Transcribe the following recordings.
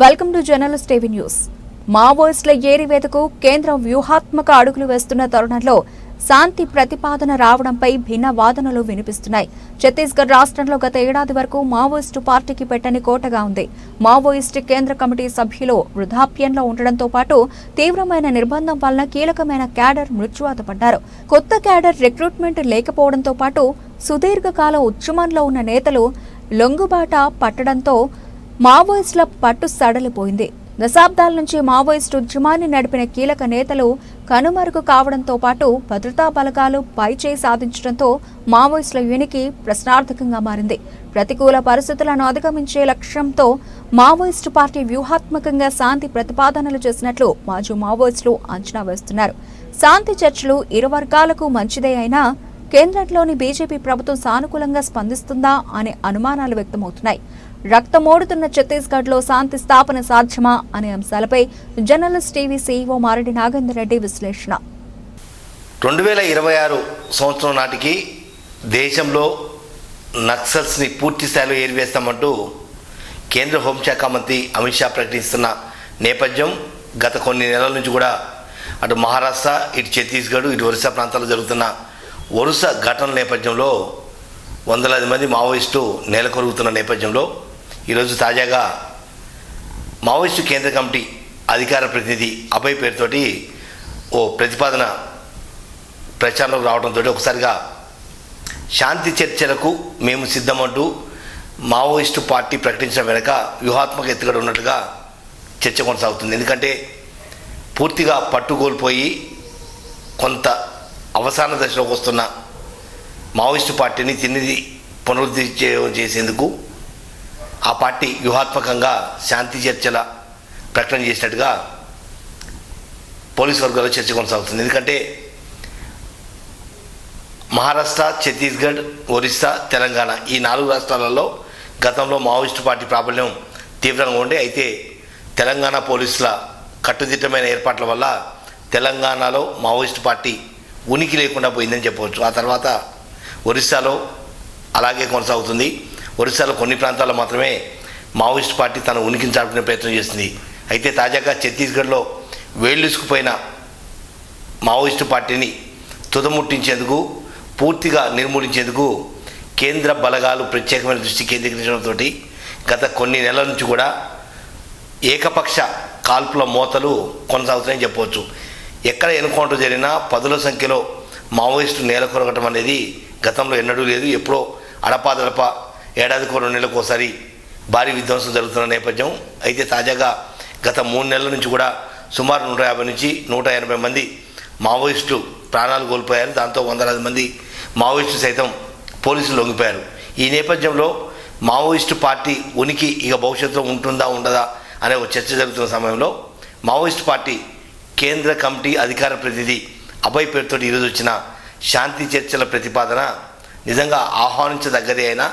Welcome to journalist TV news. మావోయిస్టుల ఏరివేతకు కేంద్రం వ్యూహాత్మక అడుగులు వేస్తున్న తరుణంలో శాంతి ప్రతిపాదన రావడంపై భిన్న వాదనలు వినిపిస్తున్నాయి. ఛత్తీస్గఢ్ రాష్ట్రంలో గత ఏడాది వరకు మావోయిస్టు పార్టీకి పెట్టని కోటగా ఉంది. మావోయిస్టు కేంద్ర కమిటీ సభ్యులు వృద్ధాప్యంలో ఉండడంతో పాటు తీవ్రమైన నిర్బంధం వలన కీలకమైన క్యాడర్ మృత్యువాత పడ్డారు కొత్త క్యాడర్ రిక్రూట్మెంట్ లేకపోవడంతో పాటు సుదీర్ఘకాల ఉద్యమంలో ఉన్న నేతలు లొంగుబాట పట్టడంతో మావోయిస్టుల పట్టు సడలిపోయింది. దశాబ్దాల నుంచి మావోయిస్టు ఉద్యమాన్ని నడిపిన కీలక నేతలు కనుమరుగు కావడంతో పాటు భద్రతా బలగాలు పైచేయి సాధించడంతో మావోయిస్టుల యూనికి ప్రశ్నార్థకంగా మారింది. ప్రతికూల పరిస్థితులను అధిగమించే లక్ష్యంతో మావోయిస్టు పార్టీ వ్యూహాత్మకంగా శాంతి ప్రతిపాదనలు చేసినట్లు మాజీ మావోయిస్టులు అంచనా వేస్తున్నారు. శాంతి చర్చలు ఇరు వర్గాలకు మంచిదే అయినా కేంద్రంలోని బీజేపీ ప్రభుత్వం సానుకూలంగా స్పందిస్తుందా అనే అనుమానాలు వ్యక్తమవుతున్నాయి. రక్తమోడుతున్న ఛత్తీస్గఢ్లో శాంతి స్థాపన సాధ్యమా అనే అంశాలపై journalist TV CEO Mareddy Nagender Reddy విశ్లేషణ. రెండు వేల ఇరవై ఆరు సంవత్సరం నాటికి దేశంలో నక్సల్స్ని పూర్తి స్థాయిలో ఏరివేస్తామంటూ కేంద్ర హోంశాఖ మంత్రి అమిత్ షా ప్రకటిస్తున్న నేపథ్యం గత కొన్ని నెలల నుంచి కూడా అటు మహారాష్ట్ర ఇటు ఛత్తీస్గఢ్ ఇటు ఒరిస్సా ప్రాంతాల్లో జరుగుతున్న వరుస ఘటనల నేపథ్యంలో వందలాది మంది మావోయిస్టు నెలకొరుగుతున్న నేపథ్యంలో ఈరోజు తాజాగా మావోయిస్టు కేంద్ర కమిటీ అధికార ప్రతినిధి అభయ్ పేరుతోటి ఓ ప్రతిపాదన ప్రచారంలోకి రావడంతో ఒకసారిగా శాంతి చర్చలకు మేము సిద్ధమంటూ మావోయిస్టు పార్టీ ప్రకటించిన వెనక వ్యూహాత్మక ఎత్తుగడ ఉన్నట్లుగా చర్చ కొనసాగుతుంది. ఎందుకంటే పూర్తిగా పట్టుకోల్పోయి కొంత అవసాన దశలోకి వస్తున్న మావోయిస్టు పార్టీని తిరిగి పునరుద్ధి చేసేందుకు ఆ పార్టీ వ్యూహాత్మకంగా శాంతి చర్చల ప్రకటన చేసినట్టుగా పోలీస్ వర్గాల్లో చర్చ కొనసాగుతుంది. ఎందుకంటే మహారాష్ట్ర ఛత్తీస్గఢ్ ఒరిస్సా తెలంగాణ ఈ నాలుగు రాష్ట్రాలలో గతంలో మావోయిస్టు పార్టీ ప్రాబల్యం తీవ్రంగా ఉండే. అయితే తెలంగాణ పోలీసుల కట్టుదిట్టమైన ఏర్పాట్ల వల్ల తెలంగాణలో మావోయిస్టు పార్టీ ఉనికి లేకుండా పోయిందని చెప్పవచ్చు. ఆ తర్వాత ఒరిస్సాలో అలాగే కొనసాగుతుంది. ఒరిస్సాలో కొన్ని ప్రాంతాల్లో మాత్రమే మావోయిస్ట్ పార్టీ తన ఉనికిని చాటుకునే ప్రయత్నం చేస్తుంది అయితే తాజాగా ఛత్తీస్గఢ్లో వేళ్ళుసుకుపోయిన మావోయిస్టు పార్టీని తుదముట్టించేందుకు పూర్తిగా నిర్మూలించేందుకు కేంద్ర బలగాలు ప్రత్యేకమైన దృష్టి కేంద్రీకరించడంతో గత కొన్ని నెలల నుంచి కూడా ఏకపక్ష కాల్పుల మోతలు కొనసాగుతాయని చెప్పవచ్చు. ఎక్కడ ఎన్కౌంటర్ జరిగినా పదుల సంఖ్యలో మావోయిస్టు నేల కొరగటం అనేది గతంలో ఎన్నడూ లేదు. ఎప్పుడో అడపాదడప ఏడాదికో రెండు నెలలకు ఒకసారి భారీ విధ్వంసం జరుగుతున్న నేపథ్యం. అయితే తాజాగా గత మూడు నెలల నుంచి కూడా సుమారు నూట యాభై నుంచి నూట ఎనభై మంది మావోయిస్టు ప్రాణాలు కోల్పోయారు. దాంతో వందలాది మంది మావోయిస్టు సైతం పోలీసులు లొంగిపోయారు. ఈ నేపథ్యంలో మావోయిస్టు పార్టీ ఉనికి ఇక భవిష్యత్తులో ఉంటుందా ఉండదా అనే ఒక చర్చ జరుగుతున్న సమయంలో మావోయిస్టు పార్టీ కేంద్ర కమిటీ అధికార ప్రతినిధి అభయ్ పేరుతో ఈరోజు వచ్చిన శాంతి చర్చల ప్రతిపాదన నిజంగా ఆహ్వానించదగ్గదే అయినా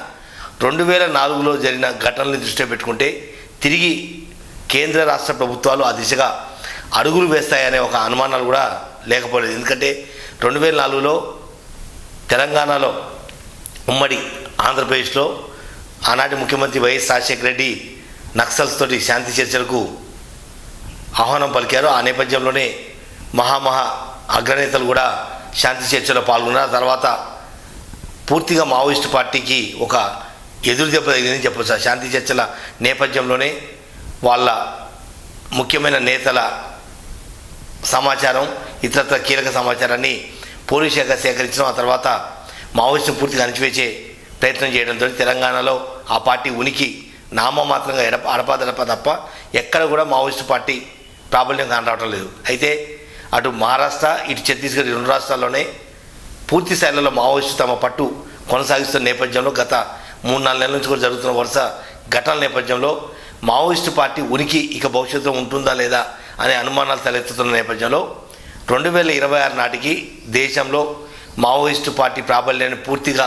రెండు వేల నాలుగులో జరిగిన ఘటనల్ని దృష్టిలో పెట్టుకుంటే తిరిగి కేంద్ర రాష్ట్ర ప్రభుత్వాలు ఆ దిశగా అడుగులు వేస్తాయనే ఒక అనుమానాలు కూడా లేకపోలేదు. ఎందుకంటే రెండు వేల నాలుగులో తెలంగాణలో ఉమ్మడి ఆంధ్రప్రదేశ్లో ఆనాటి ముఖ్యమంత్రి వైఎస్ రాజశేఖర రెడ్డి నక్సల్స్ తోటి శాంతి చర్చలకు ఆహ్వానం పలికారు. ఆ నేపథ్యంలోనే మహామహా అగ్రనేతలు కూడా శాంతి చర్చలో పాల్గొన్నారు. తర్వాత పూర్తిగా మావోయిస్టు పార్టీకి ఒక ఎదురు దెబ్బ తగిలిందని చెప్పొచ్చు. శాంతి చర్చల నేపథ్యంలోనే వాళ్ళ ముఖ్యమైన నేతల సమాచారం ఇతరత్ర కీలక సమాచారాన్ని పోలీస్ శాఖ సేకరించడం ఆ తర్వాత మావోయిస్టును పూర్తిగా అణిచివేసే ప్రయత్నం చేయడంతో తెలంగాణలో ఆ పార్టీ ఉనికి నామమాత్రంగా ఎడప అడపాదడప తప్ప ఎక్కడ కూడా మావోయిస్టు పార్టీ ప్రాబల్యం కానరావటం లేదు. అయితే అటు మహారాష్ట్ర ఇటు ఛత్తీస్గఢ్ రెండు రాష్ట్రాల్లోనే పూర్తి స్థాయిలో మావోయిస్టు తమ పట్టు కొనసాగిస్తున్న నేపథ్యంలో గత మూడు నాలుగు నెలల నుంచి కూడా జరుగుతున్న వరుస ఘటనల నేపథ్యంలో మావోయిస్టు పార్టీ ఉనికి ఇక భవిష్యత్తులో ఉంటుందా లేదా అనే అనుమానాలు తలెత్తుతున్న నేపథ్యంలో రెండు వేల ఇరవై ఆరు నాటికి దేశంలో మావోయిస్టు పార్టీ ప్రాబల్యాన్ని పూర్తిగా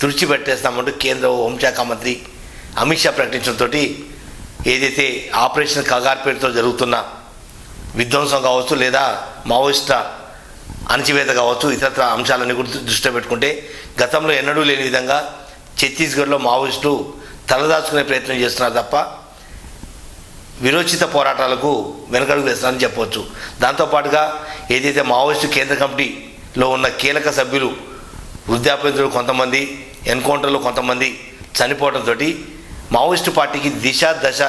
తుడిచిపెట్టేస్తామంటూ కేంద్ర హోంశాఖ మంత్రి అమిత్ షా ప్రకటించడంతో ఏదైతే ఆపరేషన్ కగార్ పేరుతో జరుగుతున్న విధ్వంసం కావచ్చు లేదా మావోయిస్ట అణచివేత కావచ్చు ఇతరత్ర అంశాలన్నీ కూడా దృష్టిలో పెట్టుకుంటే గతంలో ఎన్నడూ లేని విధంగా ఛత్తీస్గఢ్లో మావోయిస్టులు తలదాచుకునే ప్రయత్నం చేస్తున్నారు తప్ప విరోచిత పోరాటాలకు వెనకడుగు వేస్తున్నారని చెప్పవచ్చు. దాంతోపాటుగా ఏదైతే మావోయిస్టు కేంద్ర కమిటీలో ఉన్న కీలక సభ్యులు వృద్ధాప్యంతులు కొంతమంది ఎన్కౌంటర్లో కొంతమంది చనిపోవడంతో మావోయిస్టు పార్టీకి దిశ దశ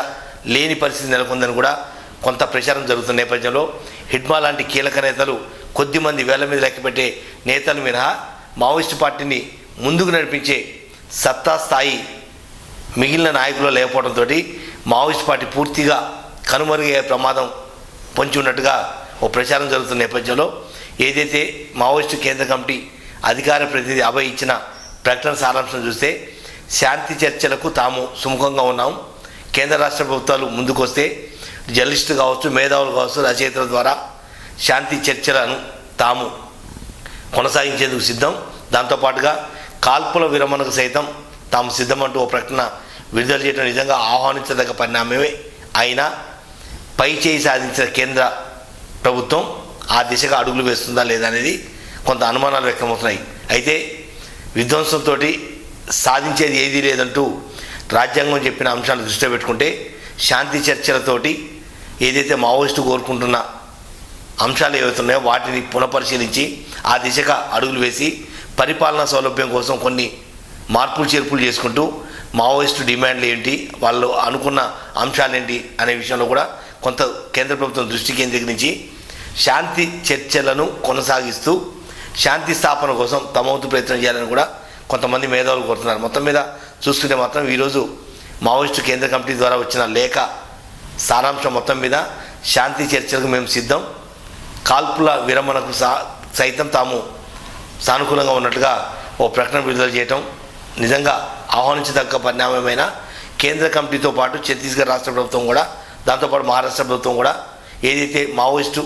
లేని పరిస్థితి నెలకొందని కూడా కొంత ప్రచారం జరుగుతున్న నేపథ్యంలో హిడ్మా లాంటి కీలక నేతలు కొద్దిమంది వేల మీద లెక్కపెట్టే నేతలు మినహా మావోయిస్టు పార్టీని ముందుకు నడిపించే సత్తా స్థాయి మిగిలిన నాయకులు లేకపోవడంతో మావోయిస్ట్ పార్టీ పూర్తిగా కనుమరుగయ్యే ప్రమాదం పొంచి ఉన్నట్టుగా ఓ ప్రచారం జరుగుతున్న నేపథ్యంలో ఏదైతే మావోయిస్టు కేంద్ర కమిటీ అధికార ప్రతినిధి అభయ్ ఇచ్చిన ప్రకటన సారాంశం చూస్తే శాంతి చర్చలకు తాము సుముఖంగా ఉన్నాం. కేంద్ర రాష్ట్ర ప్రభుత్వాలు ముందుకొస్తే జర్నలిస్టు కావచ్చు మేధావులు కావచ్చు రచయితల ద్వారా శాంతి చర్చలను తాము కొనసాగించేందుకు సిద్ధం. దాంతోపాటుగా కాల్పుల విరమణకు సైతం తాము సిద్ధమంటూ ఓ ప్రకటన విడుదల చేయడం నిజంగా ఆహ్వానించదగ్గ పరిణామమే. అయినా పై చేయి సాధించిన కేంద్ర ప్రభుత్వం ఆ దిశగా అడుగులు వేస్తుందా లేదా అనేది కొంత అనుమానాలు వ్యక్తమవుతున్నాయి. అయితే విధ్వంసంతో సాధించేది ఏదీ లేదంటూ రాజ్యాంగం చెప్పిన అంశాలను దృష్టిలో పెట్టుకుంటే శాంతి చర్చలతోటి ఏదైతే మావోయిస్టు కోరుకుంటున్న అంశాలు ఏవైతున్నాయో వాటిని పునఃపరిశీలించి ఆ దిశగా అడుగులు వేసి పరిపాలనా సౌలభ్యం కోసం కొన్ని మార్పులు చేర్పులు చేసుకుంటూ మావోయిస్టు డిమాండ్లు ఏంటి వాళ్ళు అనుకున్న అంశాలు ఏంటి అనే విషయంలో కూడా కొంత కేంద్ర ప్రభుత్వం దృష్టి కేంద్రీకరించి శాంతి చర్చలను కొనసాగిస్తూ శాంతి స్థాపన కోసం తమ వంతు ప్రయత్నం చేయాలని కూడా కొంతమంది మేధావులు కోరుతున్నారు. మొత్తం మీద చూసుకుంటే మాత్రం ఈరోజు మావోయిస్టు కేంద్ర కమిటీ ద్వారా వచ్చిన లేఖ సారాంశం మొత్తం మీద శాంతి చర్చలకు మేము సిద్ధం. కాల్పుల విరమణకు సా సైతం తాము సానుకూలంగా ఉన్నట్టుగా ఓ ప్రకటన విడుదల చేయటం నిజంగా ఆహ్వానించదగ్గ పరిణామమైన కేంద్ర కమిటీతో పాటు ఛత్తీస్గఢ్ రాష్ట్ర ప్రభుత్వం కూడా దాంతోపాటు మహారాష్ట్ర ప్రభుత్వం కూడా ఏదైతే మావోయిస్టు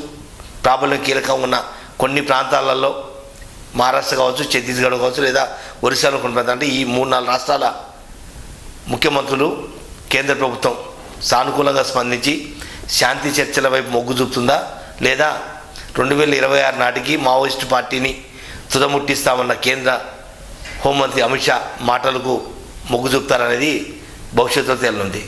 ప్రాబల్యం కీలకంగా ఉన్న కొన్ని ప్రాంతాలలో మహారాష్ట్ర కావచ్చు ఛత్తీస్గఢ్ కావచ్చు లేదా ఒరిస్సాలో కొన్ని ప్రాంతాలు అంటే ఈ మూడు నాలుగు రాష్ట్రాల ముఖ్యమంత్రులు కేంద్ర ప్రభుత్వం సానుకూలంగా స్పందించి శాంతి చర్చల వైపు మొగ్గు చూపుతుందా లేదా రెండు వేల ఇరవై ఆరు నాటికి మావోయిస్టు పార్టీని తుదముట్టిస్తామన్న కేంద్ర హోంమంత్రి అమిత్ షా మాటలకు మొగ్గు చూపుతారనేది భవిష్యత్తులో తేలనుంది.